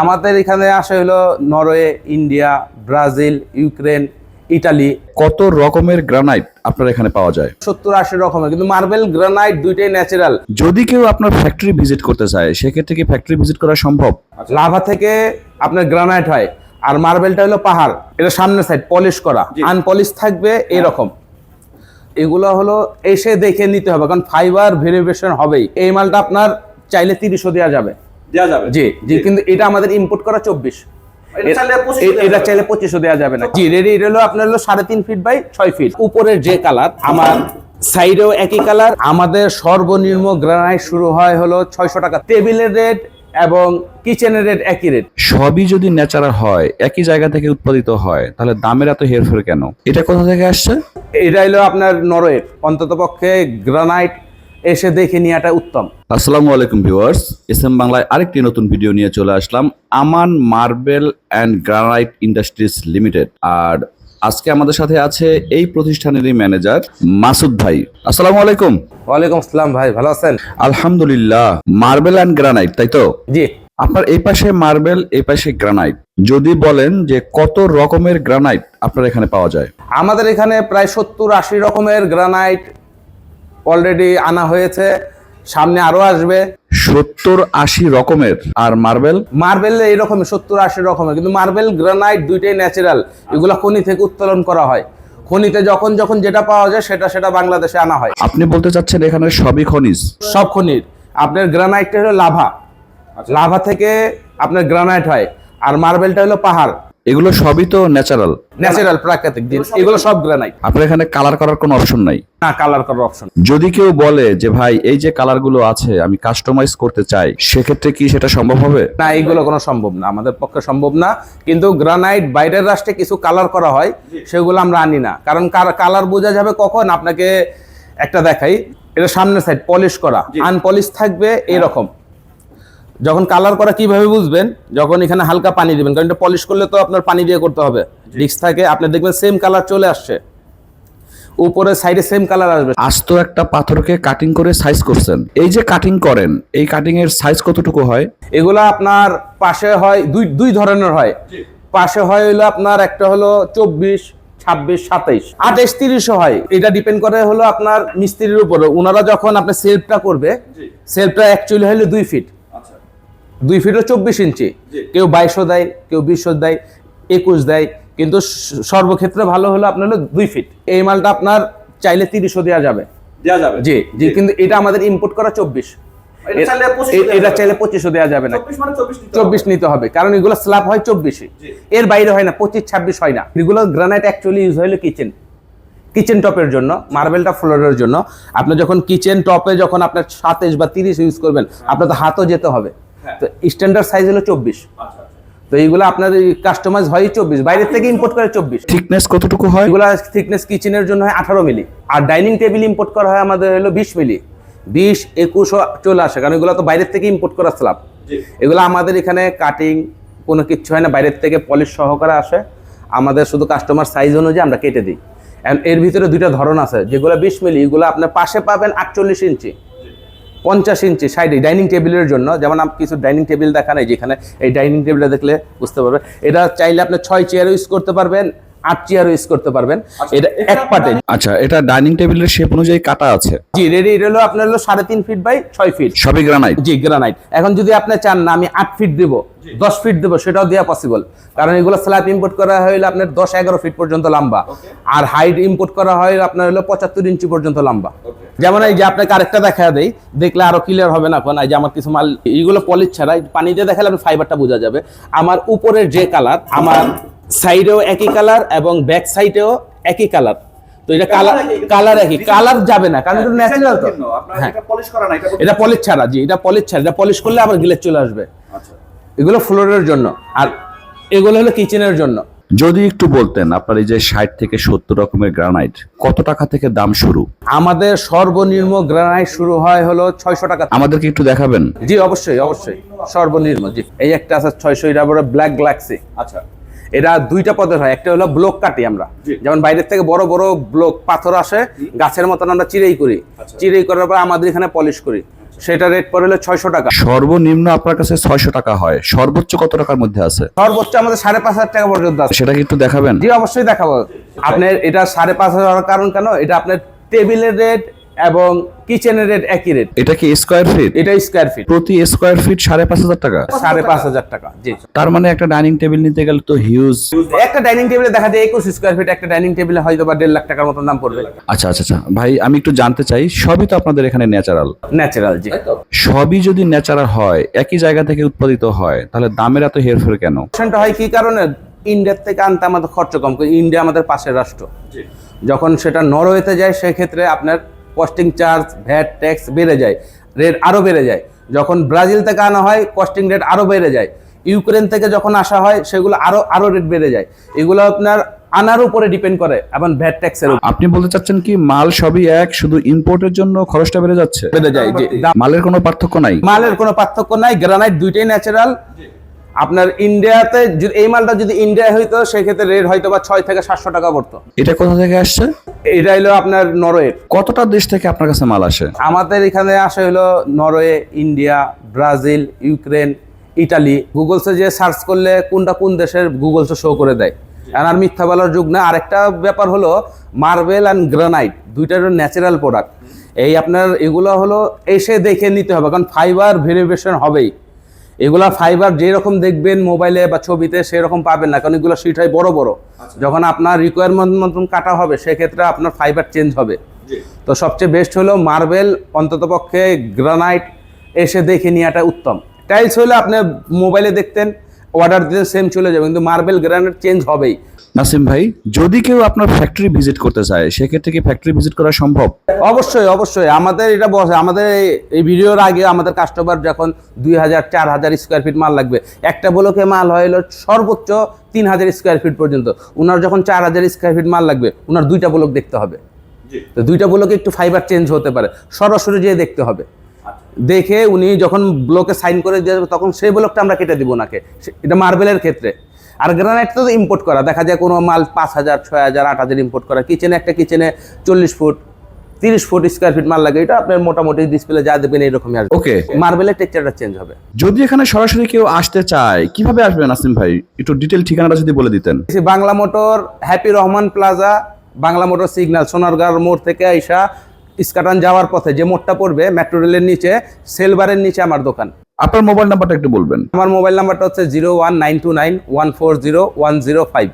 আমাদের এখানে আসে হলো Norway India Brazil Ukraine Italy. কত রকমের গ্রানাইট আপনার এখানে পাওয়া যায়? সত্তর আশি রকমের কিন্তু মার্বেল গ্রানাইট দুইটাই ন্যাচারাল যদি কেউ আপনার ফ্যাক্টরি ভিজিট করতে চায় সেক্ষেত্রে কি ফ্যাক্টরি ভিজিট করা সম্ভব? লাভা থেকে আপনার গ্রানাইট হয় আর মার্বেলটা হলো পাহাড় এটা সামনের সাইড পলিশ করা আনপলিশ থাকবে এরকম। এগুলো হলো এসে দেখে নিতে হবে কারণ ফাইবার ভেরিয়েশন হবেই। এই মালটা আপনার চাইলে তিরিশও দেওয়া যাবে। দেওয়া যাবে। জি জি কিন্তু এটা আমাদের ইম্পোর্ট করা চব্বিশ। এটা চাইলে 25 দেওয়া যাবে। পঁচিশও দেওয়া যাবে না। জি রেডি এটা হলো আপনার হলো সাড়ে তিন ফিট বাই ছয় ফিট উপরের যে কালার আমার সাইডেও একই কালার আমাদের সর্বনিম্ন গ্রানাইট শুরু হয় হলো ছয়শো টাকা। টেবিলের রেট এবং কিচেনের রেট একই রেট সবই যদি ন্যাচারাল হয় একই জায়গা থেকে উৎপাদিত হয় তাহলে দামের এত হেরফের কেন? এটা কোথা থেকে আসছে? এটা হলো আপনার নরওয়ে অন্তত পক্ষে গ্রানাইট এসে দেখে নেওয়াটা উত্তম। আসসালামু আলাইকুম ভিউয়ার্স এস এম বাংলায় আরেকটি নতুন ভিডিও নিয়ে চলে আসলাম Aman marble and granite industries limited. আর আজকে আমাদের সাথে আছে এই প্রতিষ্ঠানেরই ম্যানেজার মাসুদ ভাই। আসসালামু আলাইকুম। ওয়ালাইকুম আসসালাম ভাই ভালো আছেন? আলহামদুলিল্লাহ মার্বেল অ্যান্ড গ্রানাইট তাই তো? জি। আপনার এই পাশে মার্বেল এই পাশে গ্রানাইট। যদি বলেন যে কত রকমের গ্রানাইট আপনার এখানে পাওয়া যায়? আমাদের এখানে প্রায় সত্তর আশি রকমের গ্রানাইট অলরেডি আনা হয়েছে সামনে আরও আসবে। সত্তর আশি রকমের আর মার্বেল? মার্বেল এইরকম সত্তর আশি রকমের কিন্তু মার্বেল গ্রানাইট দুইটাই ন্যাচারাল এগুলো খনি থেকে উত্তোলন করা হয়। খনিতে যখন যখন যেটা পাওয়া যায় সেটা সেটা বাংলাদেশে আনা হয়। আপনি বলতে চাচ্ছেন এখানে সবই খনিজ? সব খনির। আপনার গ্রানাইটটা হলো লাভা। লাভা থেকে আপনার গ্রানাইট হয় আর মার্বেলটা হলো পাহাড়। এগুলো সবই তো ন্যাচারাল ন্যাচারাল প্রাকৃতিক জিনিস। এগুলো সব গ্রানাইট আপনার এখানে কালার করার কোনো অপশন নাই? না কালার করার অপশন যদি কেউ বলে যে ভাই এই যে কালারগুলো আছে আমি কাস্টমাইজ করতে চাই সেক্ষেত্রে কি সেটা সম্ভব হবে? না এইগুলো কোনো সম্ভব না। আমাদের পক্ষে সম্ভব না। কিন্তু গ্রানাইট বাইরের রাষ্ট্রে কিছু কালার করা হয় সেগুলো আমরা আনি না। কারণ কালার বোঝা যাবে কখন? আপনাকে একটা দেখাই। এটা সামনের সাইড পলিশ করা। আনপলিশ থাকবে এরকম। যখন কালার করা কীভাবে বুঝবেন? যখন এখানে হালকা পানি দিবেন কারণ এটা পলিশ করলে তো আপনার পানি দিয়ে করতে হবে। ডিস্ক থাকে আপনি দেখবেন সেম কালার চলে আসছে। উপরে সাইডে সেম কালার আসবে। আস্ত একটা পাথরকে কাটিং করে সাইজ করছেন। এই যে কাটিং করেন এই কাটিং এর সাইজ কতটুকু হয়? এগুলো আপনার পাশে হয় দুই দুই ধরনের হয়। পাশে হয় হলো আপনার একটা হলো চব্বিশ ছাব্বিশ সাতাইশ। আঠাইশ তিরিশও হয়। এটা ডিপেন্ড করে হলো আপনার মিস্ত্রির উপরে। ওনারা যখন আপনার সেলফটা করবে সেলফটা অ্যাকচুয়ালি হলো দুই ফিট দুই ফিটও চব্বিশ ইঞ্চি। কেউ বাইশও দেয় কেউ বিশও দেয় একুশ দেয় কিন্তু সর্বক্ষেত্রে ভালো হলো আপনার হলো দুই ফিট এই মালটা আপনার চাইলে তিরিশও দেওয়া যাবে। দেওয়া যাবে। জি জি কিন্তু এটা আমাদের ইম্পোর্ট করা চব্বিশ। এটা চাইলে 25 দেওয়া যাবে। পঁচিশও দেওয়া যাবে না। 24 মানে 24 নিতে চব্বিশ নিতে হবে কারণ এগুলো স্ল্যাব হয় চব্বিশে। এর বাইরে হয় না পঁচিশ ছাব্বিশ হয় না। এগুলো গ্রানাইট অ্যাকচুয়ালি ইউজ হলো কিচেন কিচেন টপের জন্য মার্বেলটা ফ্লোরের জন্য। আপনি যখন কিচেন টপে যখন আপনার সাতাইশ বা তিরিশ ইউজ করবেন আপনার তো হাতও যেতে হবে। তো স্ট্যান্ডার্ড সাইজ হলো চব্বিশ। আচ্ছা আচ্ছা। তো এইগুলো আপনার কাস্টমাইজ হয় চব্বিশ বাইরের থেকে ইম্পোর্ট করে চব্বিশ। থিকনেস কতটুকু হয়? এগুলো থিকনেস কিচেনের জন্য হয় আঠারো মিলি আর ডাইনিং টেবিল ইম্পোর্ট করা হয় আমাদের হলো বিশ মিলি বিশ একুশও চলে আসে কারণ এগুলো তো বাইরের থেকে ইম্পোর্ট করা স্ল্যাব এগুলো আমাদের এখানে কাটিং কোনো কিচ্ছু হয় না বাইরের থেকে পলিশ সহকারে আসে। আমাদের শুধু কাস্টমার সাইজ অনুযায়ী আমরা কেটে দিই। এর ভিতরে দুইটা ধরন আছে যেগুলো বিশ মিলি এগুলো আপনার পাশে পাবেন আটচল্লিশ ইঞ্চি পঞ্চাশ ইঞ্চি সাইডে ডাইনিং টেবিলের জন্য, যেমন আপনি কিছু ডাইনিং টেবিল দেখা নেই যেখানে এই ডাইনিং টেবিলটা দেখলে বুঝতে পারবেন এটা চাইলে আপনি ছয় চেয়ারও ইউজ করতে পারবেন। আট চেয়ারও ইউজ করতে পারবেন। এটা এক পার্টে আচ্ছা এটা ডাইনিং টেবিলের শেপ অনুযায়ী কাটা আছে? জি রেডি এটা হলো আপনার হলো সাড়ে তিন ফিট বাই ছয় ফিট সবই গ্রানাইট জি গ্রানাইট এখন যদি আপনি চান না আমি আট ফিট দেবো দশ ফিট দেবো সেটাও দেওয়া পসিবল কারণ এগুলো স্ল্যাব ইম্পোর্ট করা হলে আপনার দশ এগারো ফিট পর্যন্ত লম্বা। আর হাইট ইম্পোর্ট করা হয় আপনার হলো পঁচাত্তর ইঞ্চি পর্যন্ত লম্বা। যেমন এই যে আপনাকে আরেকটা দেখা দেই দেখলে আরও ক্লিয়ার হবে না এখন এই যে আমার কিছু মাল এইগুলো পলিশ ছাড়া এই পানি দেখালে আপনি ফাইবারটা বোঝা যাবে। আমার উপরের যে কালার আমার সাইডেও একই কালার এবং ব্যাক সাইডেও একই কালার। তো এটা কালার কালার একই কালার যাবে না কারণ এটা হ্যাঁ, ন্যাচারাল তো। হ্যাঁ। এটা polish করা না, এটা এটা পলিশ ছাড়া জি এটা পলিশ ছাড়া। এটা পলিশ করলে আবার গিলে চলে আসবে। আচ্ছা। এগুলো ফ্লোরের জন্য। আর এগুলো হলো কিচেনের জন্য। যদি একটু বলতেন আপনার এই যে ষাট থেকে সত্তর রকমের গ্রানাইট কত টাকা থেকে দাম শুরু? আমাদের সর্বনিম্ন গ্রানাইট শুরু হয় হলো ছয়শো টাকা আমাদেরকে একটু দেখাবেন? জি অবশ্যই অবশ্যই। সর্বনিম্ন জি। এই একটা আছে ছয়শো এটা বড় ব্ল্যাক গ্যালাক্সি আচ্ছা। এটা দুইটা পদের হয় একটা হলো ব্লক কাটি আমরা। যেমন বাইরের থেকে বড় বড় ব্লক পাথর আসে গাছের মতন আমরা চিরেই করি। আচ্ছা। চিরেই করার পর আমাদের এখানে পলিশ করি। সেটা রেট পড়ে হলো ছয়শো টাকা। সর্বনিম্ন আপনার কাছে ছয়শো টাকা হয়। সর্বোচ্চ কত টাকার মধ্যে আছে? সর্বোচ্চ আমাদের সাড়ে পাঁচ হাজার টাকা পর্যন্ত আছে। সেটা কিন্তু দেখাবেন? জি অবশ্যই দেখাবো। আপনার এটা সাড়ে পাঁচ হাজার কারণ কেন? এটা আপনার টেবিলের রেট এবং কিচেনের রেট একই রেট এটা কি স্কোয়ার ফিট এটা স্কোয়ার ফিট প্রতি স্কোয়ার ফিট সাড়ে পাঁচ হাজার টাকা? সাড়ে পাঁচ হাজার টাকা জি। তার মানে একটা ডাইনিং টেবিল নিতে গেলে তো হিউজ একটা ডাইনিং টেবিলে দেখা যায় একুশ স্কোয়ার ফিট একটা ডাইনিং টেবিলে হয়তো বা দেড় লাখ টাকার মতন দাম পড়বে। আচ্ছা আচ্ছা আচ্ছা। ভাই আমি একটু জানতে চাই সবই তো আপনাদের এখানে ন্যাচারাল ন্যাচারাল জি। সবই যদি ন্যাচারাল হয় একই জায়গা থেকে উৎপাদিত হয় তাহলে দামের এত হেরফের কেন? হয় কি কারণে? ইন্ডিয়ার থেকে আনতে আমাদের খরচ কম ইন্ডিয়া আমাদের পাশের রাষ্ট্র। যখন সেটা নরওয়েতে যায় সেক্ষেত্রে আপনার কস্টিং চার্জ ভ্যাট ট্যাক্স বেড়ে যায় রেট আরও বেড়ে যায়। যখন ব্রাজিল থেকে আনা হয় কস্টিং রেট আরও বেড়ে যায়। ইউক্রেন থেকে যখন আসা হয় সেগুলো আরও আরও রেট বেড়ে যায়। এগুলো আপনার আনার উপরে ডিপেন্ড করে এবং ভ্যাট ট্যাক্সের উপর। আপনি বলতে চাচ্ছেন কি মাল সবই এক শুধু ইম্পোর্টের জন্য খরচটা বেড়ে যাচ্ছে? বেড়ে যায় যে মালের কোনো পার্থক্য নাই? মালের কোনো পার্থক্য নাই গ্রানাইট দুইটাই ন্যাচারাল আপনার ইন্ডিয়াতে যদি এই মালটা যদি ইন্ডিয়ায় হইতো সেক্ষেত্রে রেট হয়তো বা ছয় থেকে সাতশো টাকা পড়তো। এটা কোথা থেকে আসছে? এটা হলো আপনার নরওয়ে। কতটা দেশ থেকে আপনার কাছে মাল আসে? আমাদের এখানে আসে হলো Norway India Brazil Ukraine Italy. গুগলসে যে সার্চ করলে কোনটা কোন দেশের গুগলসে শো করে দেয়। আর আর মিথ্যা বলার যুগ না। আরেকটা ব্যাপার হলো মার্বেল অ্যান্ড গ্রানাইট দুইটা হলো ন্যাচারাল প্রোডাক্ট এই আপনার এগুলো হলো এসে দেখে নিতে হবে কারণ ফাইবার ভেরিয়েশন হবেই। এগুলা ফাইবার যেরকম দেখবেন মোবাইলে বা ছবিতে সেরকম পাবেন না কারণ এগুলো সিট হয় বড় বড়। যখন আপনার রিকোয়ারমেন্ট মতন কাটা হবে সেক্ষেত্রে আপনার ফাইবার চেঞ্জ হবে। তো সবচেয়ে বেস্ট হলো মার্বেল অন্ততপক্ষে গ্রানাইট এসে দেখে নেওয়াটা উত্তম। টাইলস হলে আপনি মোবাইলে দেখতেন অর্ডার দিতে সেম চলে যাবে কিন্তু মার্বেল গ্রানাইট চেঞ্জ হবেই। নাসিম ভাই যদি কেউ আপনার ফ্যাক্টরি ভিজিট করতে চায় সেক্ষেত্রে কি ফ্যাক্টরি ভিজিট করা সম্ভব? অবশ্যই অবশ্যই। আমাদের এটা বসে আমাদের এই- ভিডিওর আগে আমাদের কাস্টমার যখন দুই হাজার চার হাজার স্কোয়ার ফিট মাল লাগবে একটা ব্লকে মাল হয় হলো সর্বোচ্চ তিন হাজার স্কোয়ার ফিট পর্যন্ত। ওনার যখন চার হাজার স্কোয়ার ফিট মাল লাগবে ওনার দুইটা ব্লক দেখতে হবে। তো দুইটা ব্লকে একটু ফাইবার চেঞ্জ হতে পারে। সরাসরি যেয়ে দেখতে হবে। দেখে উনি যখন ব্লকে সাইন করে দিয়ে তখন সেই ব্লকটা আমরা কেটে দিব ওনাকে। সে- এটা মার্বেলের ক্ষেত্রে। আর গ্রানাইট তো ইম্পোর্ট করা। দেখা যায় কোনো মাল পাঁচ হাজার ছয় হাজার আট হাজার ইম্পোর্ট করা। কিচেনে একটা কিচেনে চল্লিশ ফুট তিরিশ ফুট স্কোয়ার ফিট মাল লাগে। এটা আপনার মোটামুটি ডিসপ্লে যা দেবেন এরকমই আসবে। ওকে মার্বেলের টেক্সচারটা চেঞ্জ হবে। যদি এখানে সরাসরি কেউ আসতে চায় কীভাবে আসবেন নাসিম ভাই? একটু ডিটেল ঠিকানাটা যদি বলে দিতেন। Bangla motor happy Rahman plaza Bangla motor signal সোনারগাঁর মোড় থেকে আইসা ইস্কাটান যাওয়ার পথে যে মোড়টা পড়বে মেট্রো রেলের নিচে সেলবারের নিচে আমার দোকান। আপনার মোবাইল নাম্বারটা একটু বলবেন। আমার মোবাইল নাম্বারটা হচ্ছে zero one nine two nine one four zero one zero five.